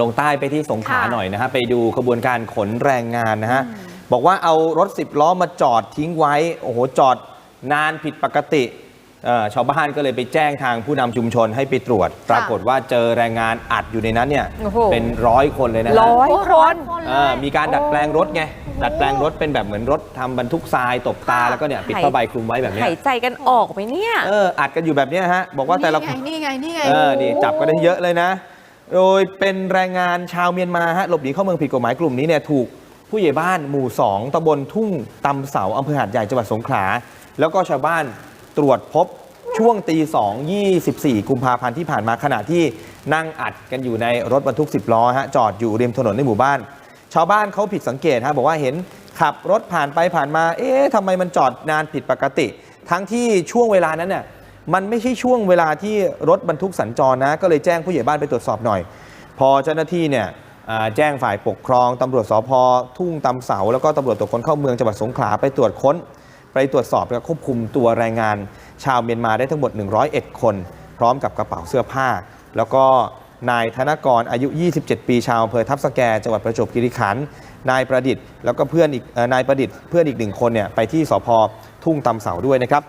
ลงใต้ไปที่สงขลาค่ะหน่อยนะฮะไปดูขบวนการขนแรงงานนะฮะบอกว่าเอารถ10ล้อมาจอดทิ้งไว้โอ้โหจอดนานผิดปกติเอ่อชาวบ้านก็เลยไปแจ้งทางผู้นำชุมชนให้ไปตรวจ ปรากฏว่าเจอแรงงานอัดอยู่ในนั้นเนี่ยโอ้โหเป็นร้อยคนเลยนะฮะร้อยคนเออมีการดัดแปลงรถไงดัดแปลงรถเป็นแบบเหมือนรถทำบรรทุกทรายตบตาแล้วก็เนี่ยปิดผ้าใบคลุมไว้แบบเนี้ยหายใจกันออกไหมเนี่ยเอออัดกันอยู่แบบเนี้ยฮะบอกว่าแต่ละนี่ไงนี่ไงนี่ไงเออนี่จับก็ได้เยอะเลยนะ โดยเป็นแรงงานชาวเมียนมาฮะหลบหนีเข้าเมืองผิดกฎหมายกลุ่มนี้เนี่ยถูกผู้ใหญ่บ้านหมู่ 2ตำบลทุ่งตำเสาอำเภอหาดใหญ่จังหวัดสงขลาแล้วก็ชาวบ้านตรวจพบช่วงตีสอง24 กุมภาพันธ์ที่ผ่านมาขณะที่นั่งอัดกันอยู่ในรถบรรทุก 10 ล้อฮะจอดอยู่ริมถนนในหมู่บ้าน ชาวบ้านเขาผิดสังเกตฮะบอกว่าเห็นขับรถผ่านไปผ่านมา เอ๊ะทำไมมันจอดนานผิดปกติ ทั้งที่ช่วงเวลานั้นเนี่ย มันไม่ใช่ช่วงเวลาที่รถบรรทุกสัญจรนะ ก็เลยแจ้งผู้ใหญ่บ้านไปตรวจสอบหน่อย พอเจ้าหน้าที่เนี่ยแจ้งฝ่ายปกครองตำรวจสพทุ่งตำเสา แล้วก็ตำรวจตรวจคนเข้าเมืองจังหวัดสงขลาไปตรวจค้น ไปตรวจสอบและควบคุมตัวแรงงาน ชาวเมียนมาได้ทั้งหมด 101 คน พร้อมกับกระเป๋าเสื้อผ้า แล้วก็นายธนกรอายุ 27 ปีชาวอำเภอทับสแกจังหวัดประจวบคีรีขันธ์นายประดิษฐ์แล้วก็เพื่อนอีกนายประดิษฐ์เพื่อนอีกหนึ่งคนเนี่ยไปที่สพทุ่งตำเสาด้วยนะครับ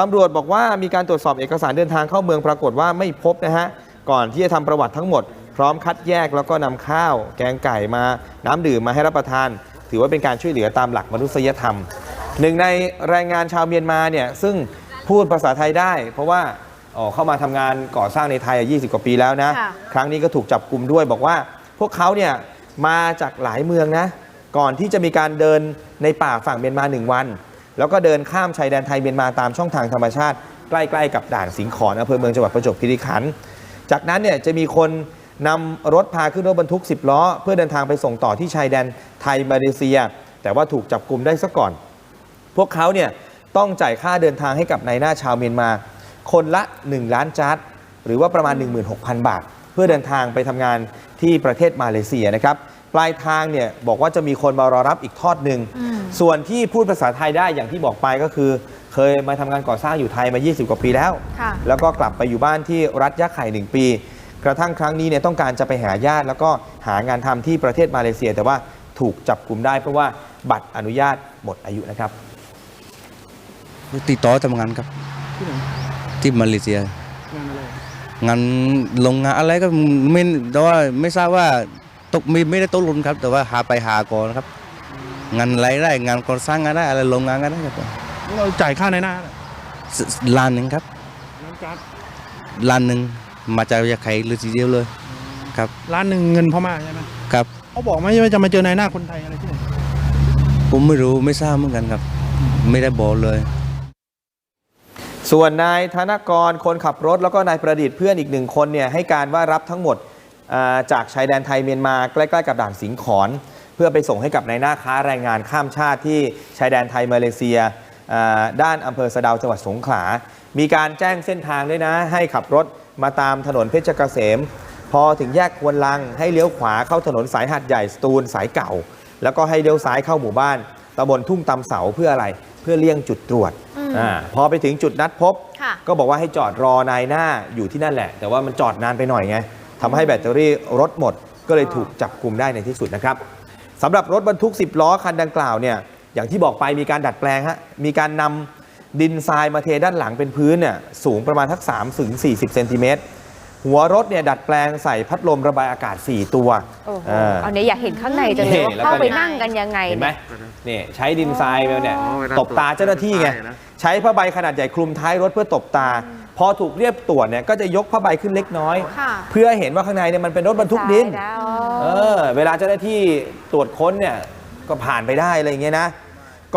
ตำรวจบอกว่ามีการตรวจสอบเอกสารเดินทางเข้าเมืองปรากฏว่าไม่พบนะฮะ ก่อนที่จะทำประวัติทั้งหมด พร้อมคัดแยกแล้วก็นำข้าว แกงไก่มา น้ำดื่มมาให้รับประทาน ถือว่าเป็นการช่วยเหลือตามหลักมนุษยธรรม หนึ่งในแรงงานชาวเมียนมาเนี่ยซึ่งพูดภาษาไทยได้ เพราะว่าอ๋อเข้ามาทำงานก่อสร้างในไทยอะ20 กว่าปีแล้วนะ ค่ะ ครั้งนี้ก็ถูกจับกลุ่มด้วย บอกว่าพวกเขาเนี่ยมาจากหลายเมืองนะ ก่อนที่จะมีการเดินในป่าฝั่งเมียนมาหนึ่งวัน แล้วก็เดินข้ามชายแดนไทยเมียนมาตามช่องทางธรรมชาติ ใกล้ๆกับด่านสิงขอนอำเภอเมืองจังหวัดประจวบคีรีขันธ์จากนั้นเนี่ยจะมีคนนำรถพาขึ้นรถบรรทุก 10 ล้อ เพื่อเดินทางไปส่งต่อที่ชายแดนไทยมาเลเซีย แต่ว่าถูกจับกลุ่มได้ซะก่อน พวกเขาเนี่ยต้องจ่ายค่าเดินทางให้กับนายหน้าชาวเมียนมา คนละ 1 ล้านจาร์ดหรือว่าประมาณ 16,000 บาท พื่อเดินทางไปทำงานที่ประเทศมาเลเซียนะครับ ปลายทางเนี่ยบอกว่าจะมีคนมารอรับอีกทอดหนึ่ง ส่วนที่พูดภาษาไทยได้อย่างที่บอกไปก็คือ เคยมาทำงานก่อสร้างอยู่ไทยมา 20 กว่าปีแล้วค่ะแล้วก็กลับไปอยู่บ้านที่รัฐยะไข่หนึ่งปี กระทั่งครั้งนี้เนี่ยต้องการจะไปหาญาติ แล้วก็หางานทำที่ประเทศมาเลเซีย แต่ว่าถูกจับกลุ่มได้เพราะว่าบัตรอนุญาตหมดอายุนะครับติดต่อทำงานครับที่มาเลเซีย งานลงงานอะไรก็ไม่แต่ว่าไม่ทราบว่าตกไม่ไม่ได้ตกหลนครับ แต่ว่าหาไปหาก่อนครับ งานอะไรได้งานก่อสร้างงานได้อะไรลงงานกันได้ครับเราจ่ายค่าในหน้าสล้านหนึ่งครับน้ำการ์ดล้านหนึ่งมาจากยาไข่เลยทีเดียวเลย ครับร้านหนึ่งเงินพม่าใช่ไหมครับเขาบอกไหมว่าจะมาเจอนายหน้าคนไทยอะไรที่ไหนผมไม่รู้ไม่ทราบเหมือนกันครับ ไม่ได้บอกเลย ส่วนนายธนกรคนขับรถแล้วก็นายประดิษฐ์เพื่อนอีกหนึ่งคนเนี่ยให้การว่ารับทั้งหมดจากชายแดนไทยเมียนมาใกล้ๆกับด่านสิงขอนเพื่อไปส่งให้กับนายหน้าค้าแรงงานข้ามชาติที่ชายแดนไทยมาเลเซียด้านอำเภอสะเดาจังหวัดสงขลา มีการแจ้งเส้นทางด้วยนะ ให้ขับรถมาตามถนนเพชรเกษม พอถึงแยกควนลังให้เลี้ยวขวาเข้าถนนสายหัดใหญ่สตูลสายเก่า แล้วก็ให้เลี้ยวซ้ายเข้าหมู่บ้านตำบลทุ่งตำเสาเพื่ออะไร เพื่อเลี่ยงจุดตรวจอาพอไปถึงจุดนัดพบค่ะก็บอกว่าให้จอดรอนายหน้าอยู่ที่นั่นแหละ แต่ว่ามันจอดนานไปหน่อยไงทำให้แบตเตอรี่รถหมดก็เลยถูกจับกลุ่มได้ในที่สุดนะครับสำหรับรถบรรทุก 10 ล้อคันดังกล่าวเนี่ยอย่างที่บอกไปมีการดัดแปลงฮะมีการนำดินทรายมาเทด้านหลังเป็นพื้นเนี่ยสูงประมาณทัก3ถึง40เซนติเมตรหัวรถเนี่ยดัดแปลงใส่พัดลมระบายอากาศ 4 ตัวโอ้โหอ่าเอาเนี่ยอยากเห็นข้างในจังเลยนี่ว่าแล้วก็เข้าไปนั่งกันยังไงเห็นไหม เนี่ยนี่ใช้ดินทรายไปเนี่ยอ๋อเวลาตบตาเจ้าหน้าที่ไงตบตานะ ใช้ผ้าใบขนาดใหญ่คลุมท้ายรถเพื่อตบตา พอถูกเรียบตรวจเนี่ยก็จะยกผ้าใบขึ้นเล็กน้อย ค่ะ เพื่อให้เห็นว่าข้างในเนี่ยมันเป็นรถบรรทุกดิน ใช่แล้วเออเวลาเจ้าหน้าที่ตรวจค้นเนี่ยก็ผ่านไปได้อะไรอย่างเงี้ยนะ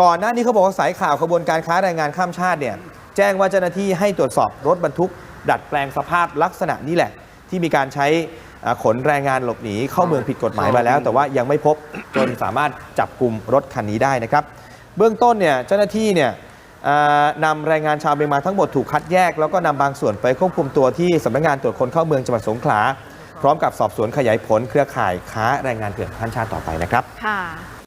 ก่อนหน้านี้เขาบอกว่าสายข่าวขบวนการค้าแรงงานข้ามชาติเนี่ยแจ้งว่าเจ้าหน้าที่ให้ตรวจสอบรถบรรทุก ดัดแปลงสภาพลักษณะนี้แหละ ที่มีการใช้อ่า ขนแรงงานหลบหนีเข้าเมืองผิดกฎหมายมาแล้ว แต่ว่ายังไม่พบจนสามารถจับกลุ่มรถคันนี้ได้นะครับ เบื้องต้นเนี่ยเจ้าหน้าที่เนี่ยอ่านำแรงงานชาวเมียนมาทั้งหมดถูกคัดแยก แล้วก็นำบางส่วนไปควบคุมตัวที่สำนักงานตรวจคนเข้าเมืองจังหวัดสงขลา พร้อมกับสอบสวนขยายผลเครือข่ายค้าแรงงานเถื่อนข้ามชาติต่อไปนะครับค่ะ